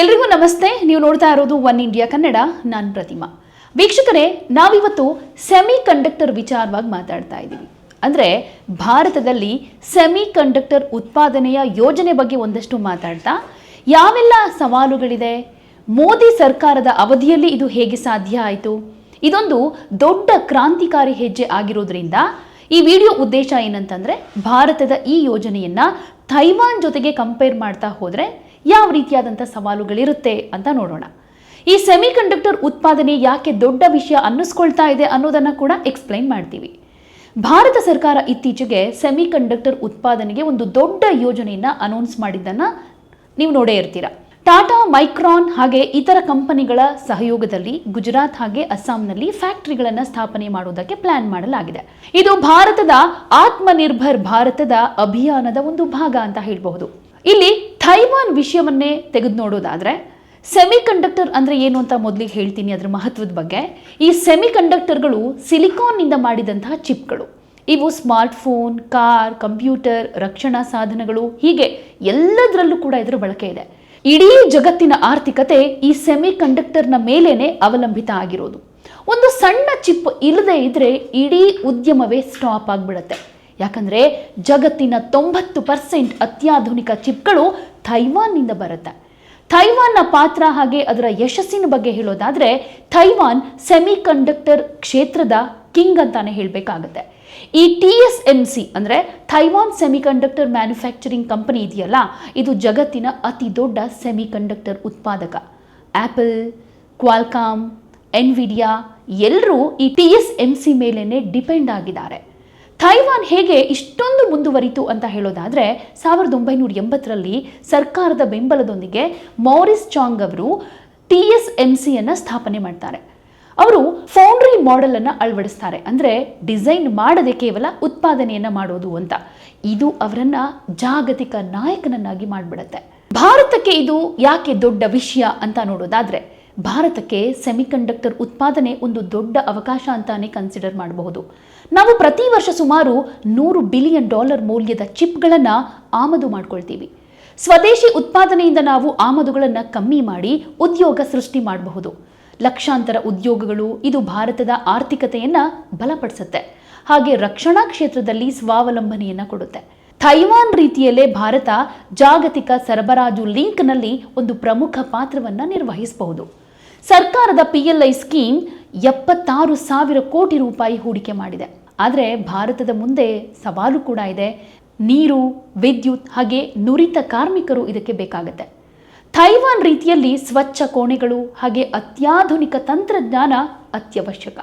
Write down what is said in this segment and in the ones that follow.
ಎಲ್ರಿಗೂ ನಮಸ್ತೆ. ನೀವು ನೋಡ್ತಾ ಇರೋದು ಒನ್ ಇಂಡಿಯಾ ಕನ್ನಡ, ನಾನು ಪ್ರತಿಮಾ. ವೀಕ್ಷಕರೇ, ನಾವಿವತ್ತು ಸೆಮಿ ಕಂಡಕ್ಟರ್ ವಿಚಾರವಾಗಿ ಮಾತಾಡ್ತಾ ಇದ್ದೀವಿ. ಅಂದರೆ, ಭಾರತದಲ್ಲಿ ಸೆಮಿ ಕಂಡಕ್ಟರ್ ಉತ್ಪಾದನೆಯ ಯೋಜನೆ ಬಗ್ಗೆ ಒಂದಷ್ಟು ಮಾತಾಡ್ತಾ, ಯಾವೆಲ್ಲ ಸವಾಲುಗಳಿದೆ? ಮೋದಿ ಸರ್ಕಾರದ ಅವಧಿಯಲ್ಲಿ ಇದು ಹೇಗೆ ಸಾಧ್ಯ ಆಯಿತು? ಇದೊಂದು ದೊಡ್ಡ ಕ್ರಾಂತಿಕಾರಿ ಹೆಜ್ಜೆ ಆಗಿರೋದ್ರಿಂದ ಈ ವಿಡಿಯೋ ಉದ್ದೇಶ ಏನಂತಂದ್ರೆ, ಭಾರತದ ಈ ಯೋಜನೆಯನ್ನ ಥೈವಾನ್ ಜೊತೆಗೆ ಕಂಪೇರ್ ಮಾಡ್ತಾ ಹೋದ್ರೆ ಯಾವ ರೀತಿಯಾದಂಥ ಸವಾಲುಗಳಿರುತ್ತೆ ಅಂತ ನೋಡೋಣ. ಈ ಸೆಮಿ ಕಂಡಕ್ಟರ್ ಉತ್ಪಾದನೆ ಯಾಕೆ ದೊಡ್ಡ ವಿಷಯ ಅನ್ನಿಸ್ಕೊಳ್ತಾ ಇದೆ ಅನ್ನೋದನ್ನ ಕೂಡ ಎಕ್ಸ್ಪ್ಲೈನ್ ಮಾಡ್ತೀವಿ. ಭಾರತ ಸರ್ಕಾರ ಇತ್ತೀಚೆಗೆ ಸೆಮಿ ಕಂಡಕ್ಟರ್ ಉತ್ಪಾದನೆಗೆ ಒಂದು ದೊಡ್ಡ ಯೋಜನೆಯನ್ನ ಅನೌನ್ಸ್ ಮಾಡಿದ್ದನ್ನ ನೀವು ನೋಡೇ ಇರ್ತೀರಾ. ಟಾಟಾ ಮೈಕ್ರಾನ್ ಹಾಗೆ ಇತರ ಕಂಪನಿಗಳ ಸಹಯೋಗದಲ್ಲಿ ಗುಜರಾತ್ ಹಾಗೆ ಅಸ್ಸಾಂನಲ್ಲಿ ಫ್ಯಾಕ್ಟರಿಗಳನ್ನು ಸ್ಥಾಪನೆ ಮಾಡುವುದಕ್ಕೆ ಪ್ಲಾನ್ ಮಾಡಲಾಗಿದೆ. ಇದು ಭಾರತದ ಆತ್ಮನಿರ್ಭರ್ ಭಾರತದ ಅಭಿಯಾನದ ಒಂದು ಭಾಗ ಅಂತ ಹೇಳಬಹುದು. ಇಲ್ಲಿ ಥೈವಾನ್ ವಿಷಯವನ್ನೇ ತೆಗೆದು ನೋಡೋದಾದರೆ ಸೆಮಿ ಕಂಡಕ್ಟರ್ ಅಂದ್ರೆ ಏನು ಅಂತ ಮೊದಲಿಗೆ ಹೇಳ್ತೀನಿ ಅದರ ಮಹತ್ವದ ಬಗ್ಗೆ. ಈ ಸೆಮಿ ಕಂಡಕ್ಟರ್ಗಳು ಸಿಲಿಕಾನ್ನಿಂದ ಮಾಡಿದಂತಹ ಚಿಪ್ಗಳು ಇವು ಸ್ಮಾರ್ಟ್ಫೋನ್ ಕಾರ್ ಕಂಪ್ಯೂಟರ್ ರಕ್ಷಣಾ ಸಾಧನಗಳು, ಹೀಗೆ ಎಲ್ಲದರಲ್ಲೂ ಕೂಡ ಇದರ ಬಳಕೆ ಇದೆ. ಇಡೀ ಜಗತ್ತಿನ ಆರ್ಥಿಕತೆ ಈ ಸೆಮಿ ಕಂಡಕ್ಟರ್ನ ಮೇಲೇನೆ ಅವಲಂಬಿತ ಆಗಿರೋದು. ಒಂದು ಸಣ್ಣ ಚಿಪ್ ಇಲ್ಲದೆ ಇದ್ರೆ ಇಡೀ ಉದ್ಯಮವೇ ಸ್ಟಾಪ್ ಆಗಿಬಿಡುತ್ತೆ. ಯಾಕಂದ್ರೆ ಜಗತ್ತಿನ ತೊಂಬತ್ತು ಪರ್ಸೆಂಟ್ ಅತ್ಯಾಧುನಿಕ ಚಿಪ್ಗಳು ಥೈವಾನ್ನಿಂದ ಬರುತ್ತೆ. ಥೈವಾನ್ನ ಪಾತ್ರ ಹಾಗೆ ಅದರ ಯಶಸ್ಸಿನ ಬಗ್ಗೆ ಹೇಳೋದಾದ್ರೆ ಥೈವಾನ್ ಸೆಮಿ ಕಂಡಕ್ಟರ್ ಕ್ಷೇತ್ರದ ಕಿಂಗ್ ಅಂತಾನೆ ಹೇಳಬೇಕಾಗತ್ತೆ. ಈ ಟಿ ಎಸ್ ಎಂ ಸಿ ಅಂದರೆ ಥೈವಾನ್ ಸೆಮಿಕಂಡಕ್ಟರ್ ಮ್ಯಾನುಫ್ಯಾಕ್ಚರಿಂಗ್ ಕಂಪನಿ ಇದೆಯಲ್ಲ, ಇದು ಜಗತ್ತಿನ ಅತಿ ದೊಡ್ಡ ಸೆಮಿಕಂಡಕ್ಟರ್ ಉತ್ಪಾದಕ. ಆ್ಯಪಲ್ ಕ್ವಾಲ್ಕಾಮ್, ಎನ್ವಿಡಿಯಾ ಎಲ್ಲರೂ ಈ ಟಿ ಎಸ್ ಎಂ ಸಿ ಮೇಲೇ ಡಿಪೆಂಡ್ ಆಗಿದ್ದಾರೆ. ಥೈವಾನ್ ಹೇಗೆ ಇಷ್ಟೊಂದು ಮುಂದುವರಿತು ಅಂತ ಹೇಳೋದಾದ್ರೆ, ಸಾವಿರದ ಒಂಬೈನೂರ ಎಂಬತ್ತರಲ್ಲಿ ಸರ್ಕಾರದ ಬೆಂಬಲದೊಂದಿಗೆ ಮೌರಿಸ್ ಚಾಂಗ್ ಅವರು ಟಿ ಎಸ್ ಎಂ ಸಿಯನ್ನು ಸ್ಥಾಪನೆ ಮಾಡ್ತಾರೆ. ಅವರು ಫೌಂಡ್ರಿ ಮಾಡೆಲ್ ಅನ್ನ ಅಳವಡಿಸ್ತಾರೆ. ಅಂದ್ರೆ ಡಿಸೈನ್ ಮಾಡದೆ ಕೇವಲ ಉತ್ಪಾದನೆಯನ್ನ ಮಾಡೋದು ಅಂತ. ಇದು ಅವರನ್ನು ಜಾಗತಿಕ ನಾಯಕನನ್ನಾಗಿ ಮಾಡಿಬಿಡುತ್ತೆ. ಭಾರತಕ್ಕೆ ಇದು ಯಾಕೆ ದೊಡ್ಡ ವಿಷಯ ಅಂತ ನೋಡೋದಾದ್ರೆ ಭಾರತಕ್ಕೆ ಸೆಮಿಕಂಡಕ್ಟರ್ ಉತ್ಪಾದನೆ ಒಂದು ದೊಡ್ಡ ಅವಕಾಶ ಅಂತಾನೆ ಕನ್ಸಿಡರ್ ಮಾಡಬಹುದು. ನಾವು ಪ್ರತಿ ವರ್ಷ ಸುಮಾರು ನೂರು ಬಿಲಿಯನ್ ಡಾಲರ್ ಮೌಲ್ಯದ ಚಿಪ್ಗಳನ್ನು ಆಮದು ಮಾಡ್ಕೊಳ್ತೀವಿ. ಸ್ವದೇಶಿ ಉತ್ಪಾದನೆಯಿಂದ ನಾವು ಆಮದುಗಳನ್ನು ಕಮ್ಮಿ ಮಾಡಿ ಉದ್ಯೋಗ ಸೃಷ್ಟಿ ಮಾಡಬಹುದು. ಲಕ್ಷಾಂತರ ಉದ್ಯೋಗಗಳು ಇದು ಭಾರತದ ಆರ್ಥಿಕತೆಯನ್ನು ಬಲಪಡಿಸುತ್ತೆ. ಹಾಗೆ ರಕ್ಷಣಾ ಕ್ಷೇತ್ರದಲ್ಲಿ ಸ್ವಾವಲಂಬನೆಯನ್ನು ಕೊಡುತ್ತೆ. ಥೈವಾನ್ ರೀತಿಯಲ್ಲೇ ಭಾರತ ಜಾಗತಿಕ ಸರಬರಾಜು ಲಿಂಕ್ನಲ್ಲಿ ಒಂದು ಪ್ರಮುಖ ಪಾತ್ರವನ್ನು ನಿರ್ವಹಿಸಬಹುದು. ಸರ್ಕಾರದ ಪಿ ಎಲ್ ಐ ಸ್ಕೀಮ್ ಎಪ್ಪತ್ತಾರು ಸಾವಿರ ಕೋಟಿ ರೂಪಾಯಿ ಹೂಡಿಕೆ ಮಾಡಿದೆ. ಆದರೆ ಭಾರತದ ಮುಂದೆ ಸವಾಲು ಕೂಡ ಇದೆ. ನೀರು, ವಿದ್ಯುತ್ ಹಾಗೆ ನುರಿತ ಕಾರ್ಮಿಕರು ಇದಕ್ಕೆ ಬೇಕಾಗುತ್ತೆ. ಥೈವಾನ್ ರೀತಿಯಲ್ಲಿ ಸ್ವಚ್ಛ ಕೋಣೆಗಳು ಹಾಗೆ ಅತ್ಯಾಧುನಿಕ ತಂತ್ರಜ್ಞಾನ ಅತ್ಯವಶ್ಯಕ.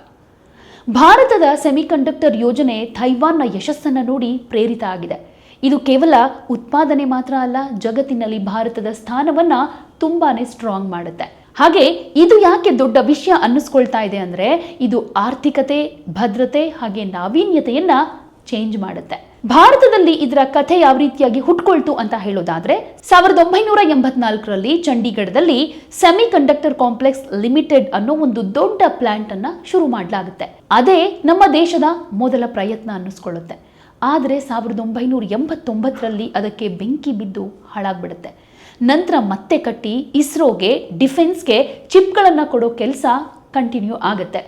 ಭಾರತದ ಸೆಮಿಕಂಡಕ್ಟರ್ ಯೋಜನೆ ಥೈವಾನ್ನ ಯಶಸ್ಸನ್ನು ನೋಡಿ ಪ್ರೇರಿತ ಆಗಿದೆ. ಇದು ಕೇವಲ ಉತ್ಪಾದನೆ ಮಾತ್ರ ಅಲ್ಲ, ಜಗತ್ತಿನಲ್ಲಿ ಭಾರತದ ಸ್ಥಾನವನ್ನು ತುಂಬಾ ಸ್ಟ್ರಾಂಗ್ ಮಾಡುತ್ತೆ. ಹಾಗೆ ಇದು ಯಾಕೆ ದೊಡ್ಡ ವಿಷಯ ಅನ್ನಿಸ್ಕೊಳ್ತಾ ಇದೆ ಅಂದರೆ ಇದು ಆರ್ಥಿಕತೆ, ಭದ್ರತೆ ಹಾಗೆ ನಾವೀನ್ಯತೆಯನ್ನು ಚೇಂಜ್ ಮಾಡುತ್ತೆ. ಭಾರತದಲ್ಲಿ ಇದರ ಕಥೆ ಯಾವ ರೀತಿಯಾಗಿ ಹುಟ್ಕೊಳ್ತು ಅಂತ ಹೇಳೋದಾದ್ರೆ, ಸಾವಿರದ ಒಂಬೈನೂರ ಎಂಬತ್ನಾಲ್ಕರಲ್ಲಿ ಚಂಡೀಗಢದಲ್ಲಿ ಸೆಮಿ ಕಂಡಕ್ಟರ್ ಕಾಂಪ್ಲೆಕ್ಸ್ ಲಿಮಿಟೆಡ್ ಅನ್ನೋ ಒಂದು ದೊಡ್ಡ ಪ್ಲಾಂಟ್ ಅನ್ನ ಶುರು ಮಾಡಲಾಗುತ್ತೆ. ಅದೇ ನಮ್ಮ ದೇಶದ ಮೊದಲ ಪ್ರಯತ್ನ ಅನ್ನಿಸ್ಕೊಳ್ಳುತ್ತೆ. ಆದರೆ ಸಾವಿರದ ಒಂಬೈನೂರ ಎಂಬತ್ತೊಂಬತ್ತರಲ್ಲಿ ಅದಕ್ಕೆ ಬೆಂಕಿ ಬಿದ್ದು ಹಾಳಾಗ್ಬಿಡುತ್ತೆ. ನಂತರ ಮತ್ತೆ ಕಟ್ಟಿ ಇಸ್ರೋಗೆ, ಡಿಫೆನ್ಸ್ಗೆ ಚಿಪ್ಗಳನ್ನು ಕೊಡೋ ಕೆಲಸ ಕಂಟಿನ್ಯೂ ಆಗುತ್ತೆ.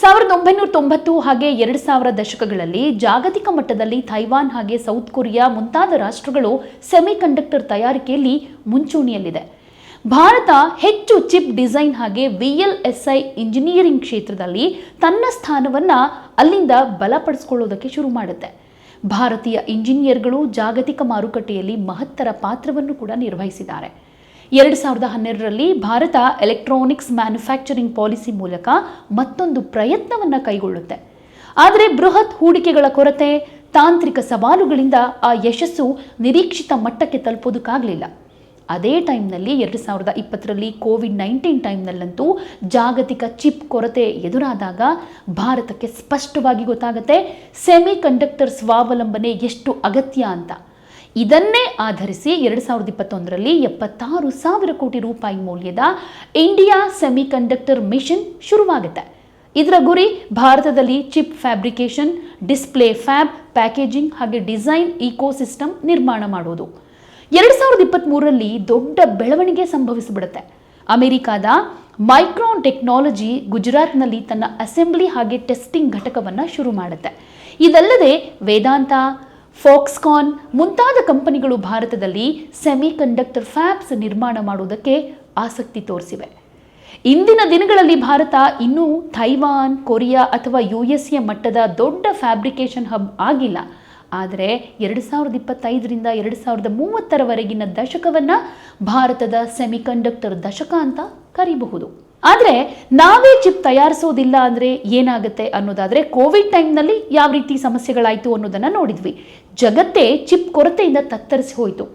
ಸಾವಿರದ ಒಂಬೈನೂರ ತೊಂಬತ್ತು ಹಾಗೆ ಎರಡು ಸಾವಿರ ದಶಕಗಳಲ್ಲಿ ಜಾಗತಿಕ ಮಟ್ಟದಲ್ಲಿ ಥೈವಾನ್ ಹಾಗೆ ಸೌತ್ ಕೊರಿಯಾ ಮುಂತಾದ ರಾಷ್ಟ್ರಗಳು ಸೆಮಿ ಕಂಡಕ್ಟರ್ ತಯಾರಿಕೆಯಲ್ಲಿ ಮುಂಚೂಣಿಯಲ್ಲಿದೆ. ಭಾರತ ಹೆಚ್ಚು ಚಿಪ್ ಡಿಸೈನ್ ಹಾಗೆ V L S I engineering ಕ್ಷೇತ್ರದಲ್ಲಿ ತನ್ನ ಸ್ಥಾನವನ್ನು ಅಲ್ಲಿಂದ ಬಲಪಡಿಸ್ಕೊಳ್ಳೋದಕ್ಕೆ ಶುರು ಮಾಡುತ್ತೆ. ಭಾರತೀಯ ಇಂಜಿನಿಯರ್ಗಳು ಜಾಗತಿಕ ಮಾರುಕಟ್ಟೆಯಲ್ಲಿ ಮಹತ್ತರ ಪಾತ್ರವನ್ನು ಕೂಡ ನಿರ್ವಹಿಸಿದ್ದಾರೆ. ಎರಡು ಸಾವಿರದ ಹನ್ನೆರಡರಲ್ಲಿ ಭಾರತ ಎಲೆಕ್ಟ್ರಾನಿಕ್ಸ್ ಮ್ಯಾನುಫ್ಯಾಕ್ಚರಿಂಗ್ ಪಾಲಿಸಿ ಮೂಲಕ ಮತ್ತೊಂದು ಪ್ರಯತ್ನವನ್ನು ಕೈಗೊಳ್ಳುತ್ತೆ. ಆದರೆ ಬೃಹತ್ ಹೂಡಿಕೆಗಳ ಕೊರತೆ ತಾಂತ್ರಿಕ ಸವಾಲುಗಳಿಂದ ಆ ಯಶಸ್ಸು ನಿರೀಕ್ಷಿತ ಮಟ್ಟಕ್ಕೆ ತಲುಪೋದಕ್ಕಾಗಲಿಲ್ಲ. ಅದೇ ಟೈಮ್ನಲ್ಲಿ ಎರಡು ಸಾವಿರದ ಇಪ್ಪತ್ತರಲ್ಲಿ ಕೋವಿಡ್ ನೈನ್ಟೀನ್ ಟೈಮ್ನಲ್ಲಂತೂ ಜಾಗತಿಕ ಚಿಪ್ ಕೊರತೆ ಎದುರಾದಾಗ ಭಾರತಕ್ಕೆ ಸ್ಪಷ್ಟವಾಗಿ ಗೊತ್ತಾಗುತ್ತೆ ಸೆಮಿ ಕಂಡಕ್ಟರ್ ಸ್ವಾವಲಂಬನೆ ಎಷ್ಟು ಅಗತ್ಯ ಅಂತ. ಇದನ್ನೇ ಆಧರಿಸಿ ಎರಡು ಸಾವಿರದ ಇಪ್ಪತ್ತೊಂದರಲ್ಲಿ ಎಪ್ಪತ್ತಾರು ಸಾವಿರ ಕೋಟಿ ರೂಪಾಯಿ ಮೌಲ್ಯದ ಇಂಡಿಯಾ ಸೆಮಿ ಕಂಡಕ್ಟರ್ ಮಿಷನ್ ಶುರುವಾಗುತ್ತೆ. ಇದರ ಗುರಿ ಭಾರತದಲ್ಲಿ chip fabrication, display fab, packaging ಹಾಗೆ ಡಿಸೈನ್ ಇಕೋಸಿಸ್ಟಮ್ ನಿರ್ಮಾಣ ಮಾಡೋದು. ಎರಡು ಸಾವಿರದ ಇಪ್ಪತ್ತ್ಮೂರರಲ್ಲಿ ದೊಡ್ಡ ಬೆಳವಣಿಗೆ ಸಂಭವಿಸಿಬಿಡುತ್ತೆ. ಅಮೆರಿಕಾದ ಮೈಕ್ರಾನ್ ಟೆಕ್ನಾಲಜಿ ಗುಜರಾತ್ನಲ್ಲಿ ತನ್ನ ಅಸೆಂಬ್ಲಿ ಹಾಗೆ ಟೆಸ್ಟಿಂಗ್ ಘಟಕವನ್ನು ಶುರು ಮಾಡುತ್ತೆ. ಇದಲ್ಲದೆ ವೇದಾಂತ, ಫಾಕ್ಸ್ಕಾನ್ ಮುಂತಾದ ಕಂಪನಿಗಳು ಭಾರತದಲ್ಲಿ ಸೆಮಿ ಕಂಡಕ್ಟರ್ ಫ್ಯಾಬ್ಸ್ ನಿರ್ಮಾಣ ಮಾಡುವುದಕ್ಕೆ ಆಸಕ್ತಿ ತೋರಿಸಿವೆ. ಇಂದಿನ ದಿನಗಳಲ್ಲಿ ಭಾರತ ಇನ್ನೂ ಥೈವಾನ್ ಕೊರಿಯಾ ಅಥವಾ ಯು ಎಸ್ ಎ ಮಟ್ಟದ ದೊಡ್ಡ ಫ್ಯಾಬ್ರಿಕೇಷನ್ ಹಬ್ ಆಗಿಲ್ಲ. ಆದರೆ ಎರಡು ಸಾವಿರದ ಇಪ್ಪತ್ತೈದರಿಂದ ಎರಡು ಸಾವಿರದ ಮೂವತ್ತರವರೆಗಿನ ದಶಕವನ್ನು ಭಾರತದ ಸೆಮಿಕಂಡಕ್ಟರ್ ದಶಕ ಅಂತ ಕರೀಬಹುದು. ಆದರೆ ನಾವೇ ಚಿಪ್ ತಯಾರಿಸೋದಿಲ್ಲ ಅಂದರೆ ಏನಾಗುತ್ತೆ ಅನ್ನೋದಾದರೆ ಕೋವಿಡ್ ಟೈಮ್ನಲ್ಲಿ ಯಾವ ರೀತಿ ಸಮಸ್ಯೆಗಳಾಯಿತು ಅನ್ನೋದನ್ನು ನೋಡಿದ್ವಿ. ಜಗತ್ತೇ ಚಿಪ್ ಕೊರತೆಯಿಂದ ತತ್ತರಿಸಿ ಹೋಯಿತು.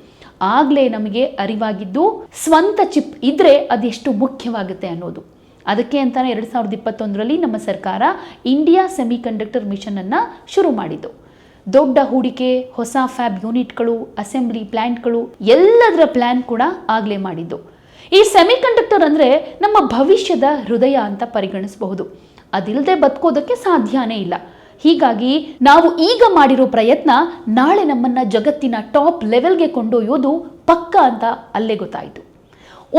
ಆಗಲೇ ನಮಗೆ ಅರಿವಾಗಿದ್ದು ಸ್ವಂತ ಚಿಪ್ ಇದ್ದರೆ ಅದೆಷ್ಟು ಮುಖ್ಯವಾಗುತ್ತೆ ಅನ್ನೋದು. ಅದಕ್ಕೆ ಅಂತಾನೆ ಎರಡು ಸಾವಿರದ ಇಪ್ಪತ್ತೊಂದರಲ್ಲಿ ನಮ್ಮ ಸರ್ಕಾರ ಇಂಡಿಯಾ ಸೆಮಿಕಂಡಕ್ಟರ್ ಮಿಷನನ್ನು ಶುರು ಮಾಡಿದ್ದು. ದೊಡ್ಡ ಹೂಡಿಕೆ, ಹೊಸ ಫ್ಯಾಬ್ ಯೂನಿಟ್ಗಳು, ಅಸೆಂಬ್ಲಿ ಪ್ಲಾಂಟ್ಗಳು, ಎಲ್ಲದರ ಪ್ಲಾನ್ ಕೂಡ ಆಗಲೇ ಮಾಡಿದ್ದು. ಈ ಸೆಮಿಕಂಡಕ್ಟರ್ ಅಂದರೆ ನಮ್ಮ ಭವಿಷ್ಯದ ಹೃದಯ ಅಂತ ಪರಿಗಣಿಸಬಹುದು. ಅದಿಲ್ಲದೆ ಬದುಕೋದಕ್ಕೆ ಸಾಧ್ಯನೇ ಇಲ್ಲ. ಹೀಗಾಗಿ ನಾವು ಈಗ ಮಾಡಿರೋ ಪ್ರಯತ್ನ ನಾಳೆ ನಮ್ಮನ್ನು ಜಗತ್ತಿನ ಟಾಪ್ ಲೆವೆಲ್ಗೆ ಕೊಂಡೊಯ್ಯೋದು ಪಕ್ಕ ಅಂತ ಅಲ್ಲೇ ಗೊತ್ತಾಯಿತು.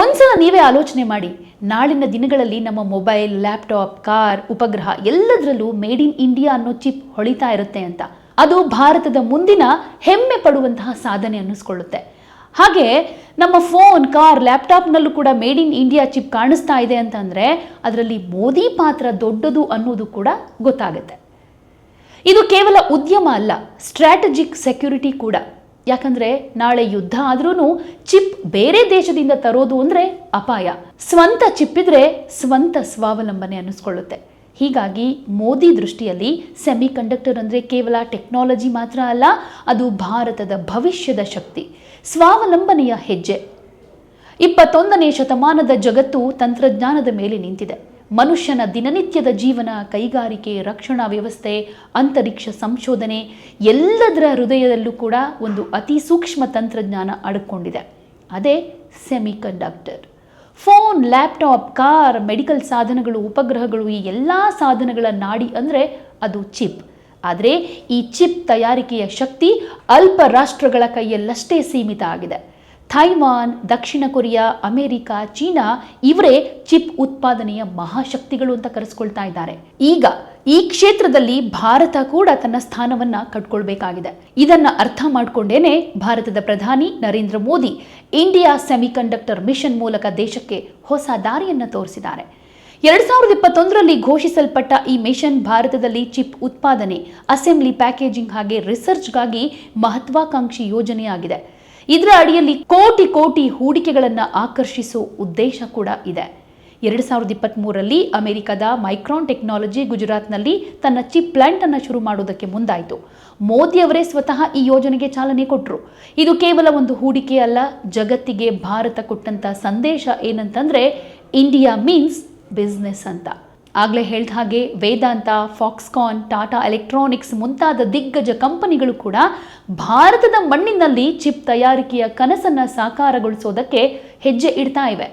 ಒಂದ್ಸಲ ನೀವೇ ಆಲೋಚನೆ ಮಾಡಿ, ನಾಳಿನ ದಿನಗಳಲ್ಲಿ ನಮ್ಮ ಮೊಬೈಲ್, ಲ್ಯಾಪ್ಟಾಪ್, ಕಾರ್, ಉಪಗ್ರಹ ಎಲ್ಲದರಲ್ಲೂ ಮೇಡ್ ಇನ್ ಇಂಡಿಯಾ ಅನ್ನೋ ಚಿಪ್ ಹೊಳಿತಾ ಇರುತ್ತೆ ಅಂತ. ಅದು ಭಾರತದ ಮುಂದಿನ ಹೆಮ್ಮೆ ಪಡುವಂತಹ ಸಾಧನೆ ಅನ್ನಿಸ್ಕೊಳ್ಳುತ್ತೆ. ಹಾಗೆ ನಮ್ಮ ಫೋನ್, ಕಾರ್, ಲ್ಯಾಪ್ಟಾಪ್ನಲ್ಲೂ ಕೂಡ ಮೇಡ್ ಇನ್ ಇಂಡಿಯಾ ಚಿಪ್ ಕಾಣಿಸ್ತಾ ಇದೆ ಅಂತಂದರೆ ಅದರಲ್ಲಿ ಮೋದಿ ಪಾತ್ರ ದೊಡ್ಡದು ಅನ್ನೋದು ಕೂಡ ಗೊತ್ತಾಗುತ್ತೆ. ಇದು ಕೇವಲ ಉದ್ಯಮ ಅಲ್ಲ, ಸ್ಟ್ರಾಟಜಿಕ್ ಸೆಕ್ಯೂರಿಟಿ ಕೂಡ. ಯಾಕಂದ್ರೆ ನಾಳೆ ಯುದ್ಧ ಆದ್ರೂ ಚಿಪ್ ಬೇರೆ ದೇಶದಿಂದ ತರೋದು ಅಂದ್ರೆ ಅಪಾಯ. ಸ್ವಂತ ಚಿಪ್ ಇದ್ರೆ ಸ್ವಂತ ಸ್ವಾವಲಂಬನೆ ಅನ್ನಿಸ್ಕೊಳ್ಳುತ್ತೆ. ಹೀಗಾಗಿ ಮೋದಿ ದೃಷ್ಟಿಯಲ್ಲಿ ಸೆಮಿಕಂಡಕ್ಟರ್ ಅಂದರೆ ಕೇವಲ ಟೆಕ್ನಾಲಜಿ ಮಾತ್ರ ಅಲ್ಲ, ಅದು ಭಾರತದ ಭವಿಷ್ಯದ ಶಕ್ತಿ, ಸ್ವಾವಲಂಬನೆಯ ಹೆಜ್ಜೆ. ಇಪ್ಪತ್ತೊಂದನೇ ಶತಮಾನದ ಜಗತ್ತು ತಂತ್ರಜ್ಞಾನದ ಮೇಲೆ ನಿಂತಿದೆ. ಮನುಷ್ಯನ ದಿನನಿತ್ಯದ ಜೀವನ, ಕೈಗಾರಿಕೆ, ರಕ್ಷಣಾ ವ್ಯವಸ್ಥೆ, ಅಂತರಿಕ್ಷ ಸಂಶೋಧನೆ, ಎಲ್ಲದರ ಹೃದಯದಲ್ಲೂ ಕೂಡ ಒಂದು ಅತಿ ಸೂಕ್ಷ್ಮ ತಂತ್ರಜ್ಞಾನ ಅಡಕೊಂಡಿದೆ. ಅದೇ semiconductor phone, laptop, car, medical ಸಾಧನಗಳು, ಉಪಗ್ರಹಗಳು ಈ ಎಲ್ಲ ಸಾಧನಗಳ ನಾಡಿ ಅಂದರೆ ಅದು ಚಿಪ್. ಆದರೆ ಈ ಚಿಪ್ ತಯಾರಿಕೆಯ ಶಕ್ತಿ ಅಲ್ಪ ರಾಷ್ಟ್ರಗಳ ಕೈಯಲ್ಲಷ್ಟೇ ಸೀಮಿತ ಆಗಿದೆ. ಥೈವಾನ್ ದಕ್ಷಿಣ ಕೊರಿಯಾ, ಅಮೆರಿಕ, ಚೀನಾ ಇವರೇ ಚಿಪ್ ಉತ್ಪಾದನೆಯ ಮಹಾಶಕ್ತಿಗಳು ಅಂತ ಕರೆಸ್ಕೊಳ್ತಾ ಇದ್ದಾರೆ. ಈಗ ಈ ಕ್ಷೇತ್ರದಲ್ಲಿ ಭಾರತ ಕೂಡ ತನ್ನ ಸ್ಥಾನವನ್ನ ಕಟ್ಕೊಳ್ಬೇಕಾಗಿದೆ. ಇದನ್ನ ಅರ್ಥ ಮಾಡಿಕೊಂಡೇನೆ ಭಾರತದ ಪ್ರಧಾನಿ Narendra Modi India semiconductor mission ಮೂಲಕ ದೇಶಕ್ಕೆ ಹೊಸ ದಾರಿಯನ್ನು ತೋರಿಸಿದ್ದಾರೆ. ಎರಡ್ ಸಾವಿರದ ಇಪ್ಪತ್ತೊಂದರಲ್ಲಿ ಘೋಷಿಸಲ್ಪಟ್ಟ ಈ ಮಿಷನ್ ಭಾರತದಲ್ಲಿ ಚಿಪ್ ಉತ್ಪಾದನೆ, ಅಸೆಂಬ್ಲಿ ಪ್ಯಾಕೇಜಿಂಗ್ ಹಾಗೆ ರಿಸರ್ಚ್ಗಾಗಿ ಮಹತ್ವಾಕಾಂಕ್ಷಿ ಯೋಜನೆಯಾಗಿದೆ. ಇದರ ಅಡಿಯಲ್ಲಿ ಕೋಟಿ ಕೋಟಿ ಹೂಡಿಕೆಗಳನ್ನು ಆಕರ್ಷಿಸೋ ಉದ್ದೇಶ ಕೂಡ ಇದೆ. ಎರಡು ಸಾವಿರದ ಇಪ್ಪತ್ತ್ಮೂರರಲ್ಲಿ ಅಮೆರಿಕದ ಮೈಕ್ರಾನ್ ಟೆಕ್ನಾಲಜಿ ಗುಜರಾತ್ನಲ್ಲಿ ತನ್ನ ಚಿಪ್ ಪ್ಲಾಂಟ್ ಅನ್ನು ಶುರು ಮಾಡೋದಕ್ಕೆ ಮುಂದಾಯಿತು. ಮೋದಿ ಅವರೇ ಸ್ವತಃ ಈ ಯೋಜನೆಗೆ ಚಾಲನೆ ಕೊಟ್ಟರು ಇದು ಕೇವಲ ಒಂದು ಹೂಡಿಕೆ ಅಲ್ಲ, ಜಗತ್ತಿಗೆ ಭಾರತ ಕೊಟ್ಟಂಥ ಸಂದೇಶ ಏನಂತಂದ್ರೆ, ಇಂಡಿಯಾ ಮೀನ್ಸ್ ಬಿಸ್ನೆಸ್ ಅಂತ. ಆಗಲೇ ಹೇಳ್ದ ಹಾಗೆ ವೇದಾಂತ, ಫಾಕ್ಸ್ಕಾನ್, ಟಾಟಾ ಎಲೆಕ್ಟ್ರಾನಿಕ್ಸ್ ಮುಂತಾದ ದಿಗ್ಗಜ ಕಂಪನಿಗಳು ಕೂಡ ಭಾರತದ ಮಣ್ಣಿನಲ್ಲಿ ಚಿಪ್ ತಯಾರಿಕೆಯ ಕನಸನ್ನು ಸಾಕಾರಗೊಳಿಸೋದಕ್ಕೆ ಹೆಜ್ಜೆ ಇಡ್ತಾ ಇವೆ.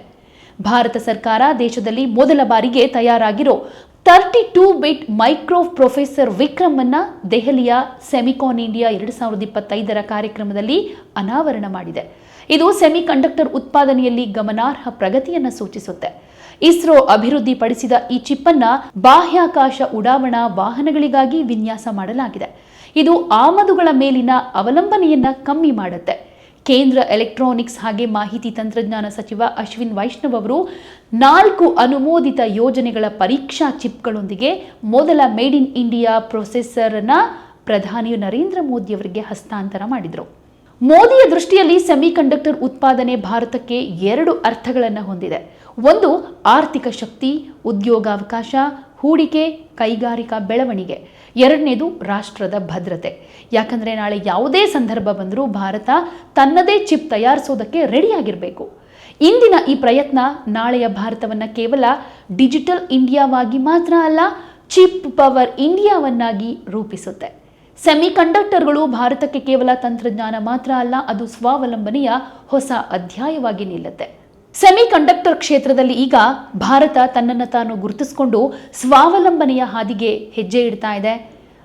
ಭಾರತ ಸರ್ಕಾರ ದೇಶದಲ್ಲಿ ಮೊದಲ ಬಾರಿಗೆ ತಯಾರಾಗಿರೋ thirty two bit microprocessor Vikram ಅನ್ನ ದೆಹಲಿಯ ಸೆಮಿಕಾನ್ ಇಂಡಿಯಾ ಎರಡು ಸಾವಿರದ ಇಪ್ಪತ್ತೈದರ ಕಾರ್ಯಕ್ರಮದಲ್ಲಿ ಅನಾವರಣ ಮಾಡಿದೆ. ಇದು ಸೆಮಿಕಂಡಕ್ಟರ್ ಉತ್ಪಾದನೆಯಲ್ಲಿ ಗಮನಾರ್ಹ ಪ್ರಗತಿಯನ್ನು ಸೂಚಿಸುತ್ತೆ. ಇಸ್ರೋ ಅಭಿವೃದ್ಧಿಪಡಿಸಿದ ಈ ಚಿಪ್ ಅನ್ನ ಬಾಹ್ಯಾಕಾಶ ಉಡಾವಣಾ ವಾಹನಗಳಿಗಾಗಿ ವಿನ್ಯಾಸ ಮಾಡಲಾಗಿದೆ. ಇದು ಆಮದುಗಳ ಮೇಲಿನ ಅವಲಂಬನೆಯನ್ನ ಕಮ್ಮಿ ಮಾಡುತ್ತೆ. ಕೇಂದ್ರ ಎಲೆಕ್ಟ್ರಾನಿಕ್ಸ್ ಹಾಗೆ ಮಾಹಿತಿ ತಂತ್ರಜ್ಞಾನ ಸಚಿವ ಅಶ್ವಿನ್ ವೈಷ್ಣವ್ ಅವರು ನಾಲ್ಕು ಅನುಮೋದಿತ ಯೋಜನೆಗಳ ಪರೀಕ್ಷಾ ಚಿಪ್ಗಳೊಂದಿಗೆ ಮೊದಲ ಮೇಡ್ ಇನ್ ಇಂಡಿಯಾ ಪ್ರೊಸೆಸರ್ನ ಪ್ರಧಾನಿ ನರೇಂದ್ರ ಮೋದಿ ಅವರಿಗೆ ಹಸ್ತಾಂತರ ಮಾಡಿದರು. ಮೋದಿಯ ದೃಷ್ಟಿಯಲ್ಲಿ ಸೆಮಿಕಂಡಕ್ಟರ್ ಉತ್ಪಾದನೆ ಭಾರತಕ್ಕೆ ಎರಡು ಅರ್ಥಗಳನ್ನು ಹೊಂದಿದೆ. ಒಂದು, ಆರ್ಥಿಕ ಶಕ್ತಿ, ಉದ್ಯೋಗಾವಕಾಶ, ಹೂಡಿಕೆ, ಕೈಗಾರಿಕಾ ಬೆಳವಣಿಗೆ. ಎರಡನೇದು, ರಾಷ್ಟ್ರದ ಭದ್ರತೆ. ಯಾಕಂದರೆ ನಾಳೆ ಯಾವುದೇ ಸಂದರ್ಭ ಬಂದರೂ ಭಾರತ ತನ್ನದೇ ಚಿಪ್ ತಯಾರಿಸೋದಕ್ಕೆ ರೆಡಿಯಾಗಿರಬೇಕು. ಇಂದಿನ ಈ ಪ್ರಯತ್ನ ನಾಳೆಯ ಭಾರತವನ್ನು ಕೇವಲ ಡಿಜಿಟಲ್ ಇಂಡಿಯಾವಾಗಿ ಮಾತ್ರ ಅಲ್ಲ, ಚಿಪ್ ಪವರ್ ಇಂಡಿಯಾವನ್ನಾಗಿ ರೂಪಿಸುತ್ತೆ. ಸೆಮಿ ಕಂಡಕ್ಟರ್ಗಳು ಭಾರತಕ್ಕೆ ಕೇವಲ ತಂತ್ರಜ್ಞಾನ ಮಾತ್ರ ಅಲ್ಲ, ಅದು ಸ್ವಾವಲಂಬನೆಯ ಹೊಸ ಅಧ್ಯಾಯವಾಗಿ ನಿಲ್ಲುತ್ತೆ. ಸೆಮಿಕಂಡಕ್ಟರ್ ಕ್ಷೇತ್ರದಲ್ಲಿ ಈಗ ಭಾರತ ತನ್ನನ್ನು ತಾನು ಗುರುತಿಸಿಕೊಂಡು ಸ್ವಾವಲಂಬನೆಯ ಹಾದಿಗೆ ಹೆಜ್ಜೆ ಇಡ್ತಾ ಇದೆ.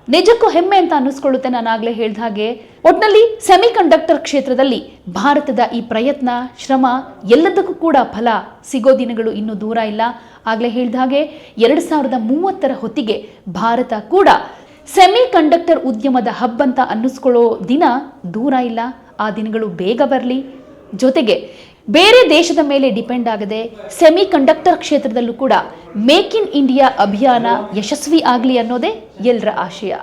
ನಿಜಕ್ಕೂ ಹೆಮ್ಮೆ ಅಂತ ಅನ್ನಿಸ್ಕೊಳ್ಳುತ್ತೆ ನಾನು ಆಗ್ಲೇ ಹೇಳಿದ ಹಾಗೆ. ಒಟ್ನಲ್ಲಿ ಸೆಮಿಕಂಡಕ್ಟರ್ ಕ್ಷೇತ್ರದಲ್ಲಿ ಭಾರತದ ಈ ಪ್ರಯತ್ನ, ಶ್ರಮ ಎಲ್ಲದಕ್ಕೂ ಕೂಡ ಫಲ ಸಿಗೋ ದಿನಗಳು ಇನ್ನೂ ದೂರ ಇಲ್ಲ. ಆಗ್ಲೇ ಹೇಳಿದ ಹಾಗೆ, ಎರಡು ಸಾವಿರದ ಮೂವತ್ತರ ಹೊತ್ತಿಗೆ ಭಾರತ ಕೂಡ ಸೆಮಿ ಕಂಡಕ್ಟರ್ ಉದ್ಯಮದ ಹಬ್ ಅಂತ ಅನ್ನಿಸ್ಕೊಳ್ಳೋ ದಿನ ದೂರ ಇಲ್ಲ. ಆ ದಿನಗಳು ಬೇಗ ಬರಲಿ. ಜೊತೆಗೆ ಬೇರೆ ದೇಶದ ಮೇಲೆ ಡಿಪೆಂಡ್ ಆಗದೆ ಸೆಮಿ ಕಂಡಕ್ಟರ್ ಕ್ಷೇತ್ರದಲ್ಲೂ ಕೂಡ ಮೇಕ್ ಇನ್ ಇಂಡಿಯಾ ಅಭಿಯಾನ ಯಶಸ್ವಿ ಆಗಲಿ ಅನ್ನೋದೇ ಎಲ್ಲರ ಆಶಯ.